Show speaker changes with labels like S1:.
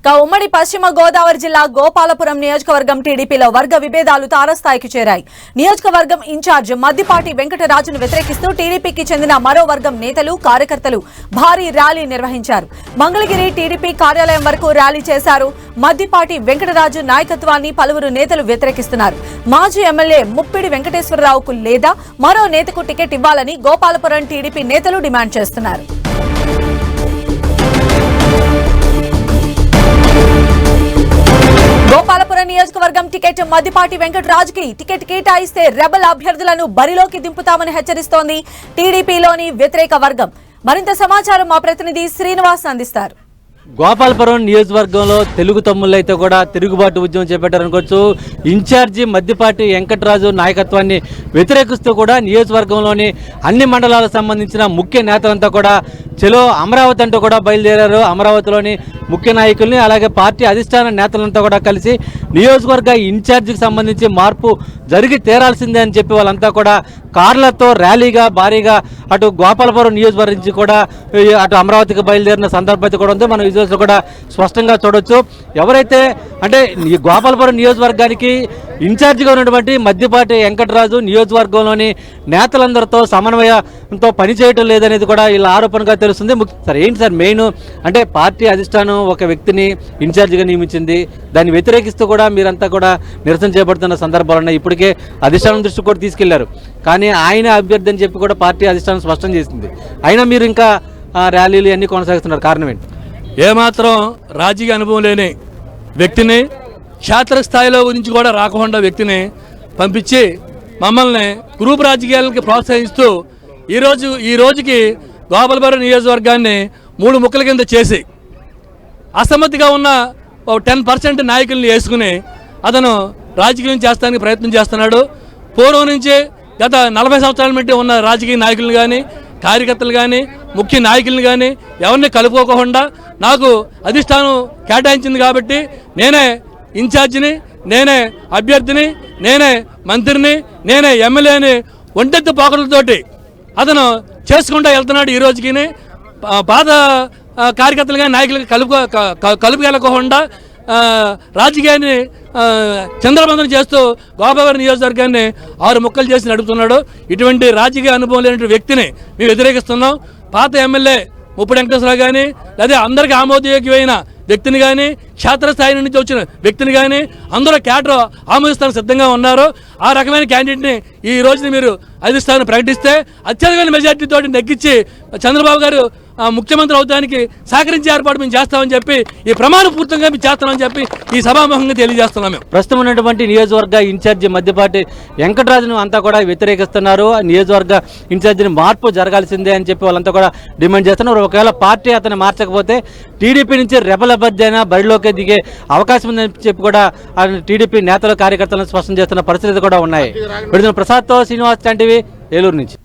S1: ఇక ఉమ్మడి పశ్చిమ గోదావరి జిల్లా గోపాలపురం నియోజకవర్గం టీడీపీలో వర్గ విభేదాలు తారస్థాయికి చేరాయి. నియోజకవర్గం ఇన్ఛార్జ్ మద్దిపాటి వెంకటరాజును వ్యతిరేకిస్తూ టీడీపీకి చెందిన మరో వర్గం నేతలు కార్యకర్తలు భారీ ర్యాలీ నిర్వహించారు. మంగళగిరి టీడీపీ కార్యాలయం వరకు ర్యాలీ చేశారు. మద్దిపాటి వెంకటరాజు నాయకత్వాన్ని పలువురు నేతలు వ్యతిరేకిస్తున్నారు. మాజీ ఎమ్మెల్యే ముప్పిడి వెంకటేశ్వరరావుకు లేదా మరో నేతకు టికెట్ ఇవ్వాలని గోపాలపురం టీడీపీ నేతలు డిమాండ్ చేస్తున్నారు. నియోజకవర్గం టికెట్ మద్దిపాటి వెంకటరాజుకి టికెట్ కేటాయిస్తే రెబల్ అభ్యర్థులను బరిలోకి దింపుతామని హెచ్చరిస్తోంది టీడీపీలోని వ్యతిరేక వర్గం. మరింత సమాచారం మా ప్రతినిధి శ్రీనివాస్ అందిస్తారు.
S2: గోపాలపురం నియోజకవర్గంలో తెలుగు తమ్ముళ్ళైతే కూడా తిరుగుబాటు ఉద్యమం చేపట్టారనుకోవచ్చు. ఇన్ఛార్జి మద్దిపాటి వెంకటరాజు నాయకత్వాన్ని వ్యతిరేకిస్తూ కూడా నియోజకవర్గంలోని అన్ని మండలాలకు సంబంధించిన ముఖ్య నేతలంతా కూడా చెలో అమరావతి అంటూ కూడా బయలుదేరారు. అమరావతిలోని ముఖ్య నాయకుల్ని అలాగే పార్టీ అధిష్టాన నేతలంతా కూడా కలిసి నియోజకవర్గ ఇన్ఛార్జికి సంబంధించి మార్పు జరిగి తీరాల్సిందే అని చెప్పి వాళ్ళంతా కూడా కార్లతో ర్యాలీగా భారీగా అటు గోపాలపురం నియోజకవర్గం నుంచి కూడా అటు అమరావతికి బయలుదేరిన సందర్భం అయితే కూడా ఉంది. మనం విజువల్స్ కూడా స్పష్టంగా చూడొచ్చు. ఎవరైతే అంటే ఈ గోపాలపురం నియోజకవర్గానికి ఇన్ఛార్జిగా ఉన్నటువంటి మద్దిపాటి వెంకటరాజు నియోజకవర్గంలోని నేతలందరితో సమన్వయంతో పనిచేయటం లేదనేది కూడా వీళ్ళ ఆరోపణగా తెలుస్తుంది. ముఖ్య- సార్ ఏంటి సార్ మెయిన్? అంటే పార్టీ అధిష్టానం ఒక వ్యక్తిని ఇన్ఛార్జిగా నియమించింది. దాన్ని వ్యతిరేకిస్తూ కూడా మీరంతా కూడా నిరసన చేపడుతున్న సందర్భాలున్నాయి. ఇప్పటికే అధిష్టానం దృష్టి కూడా తీసుకెళ్ళారు. కానీ ఆయన అభ్యర్థి అని చెప్పి కూడా పార్టీ అధిష్టానం స్పష్టం చేసింది. అయినా మీరు ఇంకా ర్యాలీలు అన్నీ కొనసాగిస్తున్నారు. కారణం ఏంటి?
S3: ఏమాత్రం రాజకీయ అనుభవం లేని వ్యక్తిని క్షేత్రస్థాయిలో గురించి కూడా రాకుండా వ్యక్తిని పంపించి మమ్మల్ని గ్రూప్ రాజకీయాలకి ప్రోత్సహిస్తూ ఈరోజు ఈ రోజుకి గోపాలపురం నియోజకవర్గాన్ని మూడు ముక్కల కింద చేసి అసమ్మతిగా ఉన్న టెన్ పర్సెంట్ నాయకుల్ని వేసుకుని అతను రాజకీయం చేస్తానికి ప్రయత్నం చేస్తున్నాడు. పూర్వం నుంచి గత నలభై సంవత్సరాల మట్టి ఉన్న రాజకీయ నాయకులు కానీ కార్యకర్తలు కానీ ముఖ్య నాయకులను కానీ ఎవరిని కలుపుకోకుండా నాకు అధిష్టానం కేటాయించింది కాబట్టి నేనే ఇన్ఛార్జిని నేనే అభ్యర్థిని నేనే మంత్రిని నేనే ఎమ్మెల్యేని ఒంటెత్తు పోకడలతోటి అతను చేసుకుంటూ వెళ్తున్నాడు ఈ రోజుకి పాత కార్యకర్తలుగా నాయకులుగా కలుపు కలుపుకెళ్ళకోకుండా కలుపుకెళ్ళకుండా రాజకీయాన్ని చంద్రబంధనం చంద్రబంధన చేస్తూ గోపావరం నియోజకవర్గాన్ని ఆరు ముక్కలు చేసి నడుపుతున్నాడు. ఇటువంటి రాజకీయ అనుభవం లేనటువంటి వ్యక్తిని మేము వ్యతిరేకిస్తున్నాం. పాత ఎమ్మెల్యే ముప్పుడు వెంకటేశ్వరరావు కానీ లేదా అందరికీ ఆమోదయోగ్యమైన వ్యక్తిని కానీ క్షేత్రస్థాయి నుంచి వచ్చిన వ్యక్తిని కానీ అందరూ కేటర్ ఆమోదిస్తానికి సిద్ధంగా ఉన్నారు. ఆ రకమైన క్యాండిడేట్ని ఈ రోజున మీరు అధిష్టానం ప్రకటిస్తే అత్యధికమైన మెజార్టీతో నెగ్గించి చంద్రబాబు గారు ముఖ్యమంత్రి అవడానికి సహకరించే ఏర్పాటు మేము చేస్తామని చెప్పి ఈ ప్రమాణపూర్తంగా మేము చేస్తామని చెప్పి ఈ సభాముఖంగా తెలియజేస్తున్నాం మేము.
S2: ప్రస్తుతం ఉన్నటువంటి నియోజకవర్గ ఇన్ఛార్జి మధ్యపాటి వెంకటరాజును అంతా కూడా వ్యతిరేకిస్తున్నారు. ఆ నియోజకవర్గ ఇన్ఛార్జిని మార్పు జరగాల్సిందే అని చెప్పి వాళ్ళంతా కూడా డిమాండ్ చేస్తున్నారు. ఒకవేళ పార్టీ అతను మార్చకపోతే టీడీపీ నుంచి రెబల్ అభ్యర్థి అయినా బరిలోకి దిగే అవకాశం ఉందని చెప్పి కూడా టీడీపీ నేతలు కార్యకర్తలను స్పష్టం చేస్తున్న పరిస్థితులు కూడా ఉన్నాయి. విడుదల ప్రసాద్తో శ్రీనివాస్ చంటివి ఏలూరు నుంచి.